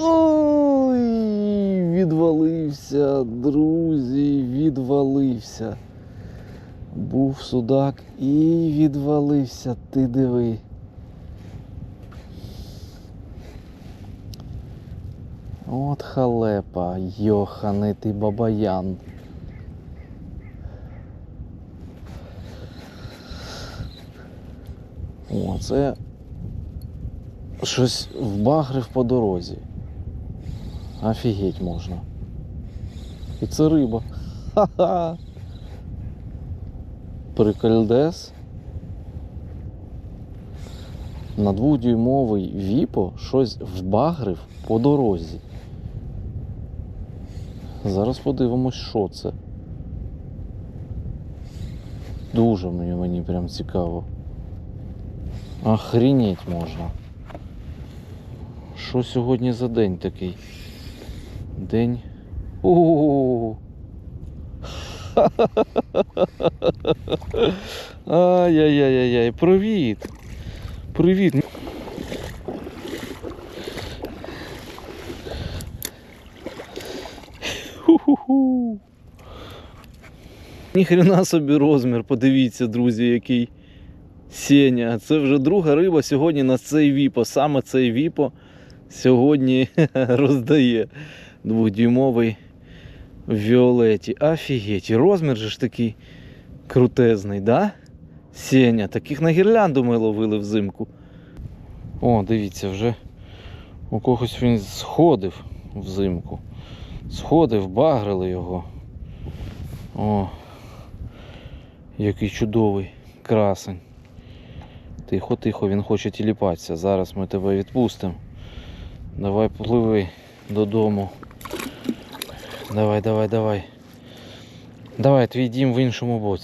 Ой, відвалився, друзі, відвалився. Був судак і відвалився, ти диви. От халепа, йоханий ти бабаян. О, це щось вбагрив по дорозі. Офігеть можна. І це риба. Ха-ха. Прикольдес. На двохдюймовий віпо щось вбагрив по дорозі. Зараз подивимось, що це. Дуже мені, мені прям цікаво. Охренеть можна. Що сьогодні за день такий? День. О. Ай-яй-яй-яй, привіт. Привіт. Ху-ху-ху. Ніхрена собі розмір, подивіться, друзі, який. Сеня, це вже друга риба сьогодні на цей віпо. Саме цей віпо сьогодні роздає двохдюймовий в Віолеті. Офігеть, і розмір же ж такий крутезний, да? Сеня, таких на гірлянду ми ловили взимку. О, дивіться, вже у когось він сходив взимку. Сходив, багрили його. О, який чудовий красень. Тихо, тихо, він хоче тіліпатися. Зараз ми тебе відпустимо. Давай пливи додому. Давай, давай, давай. Давай, твій в іншому боці.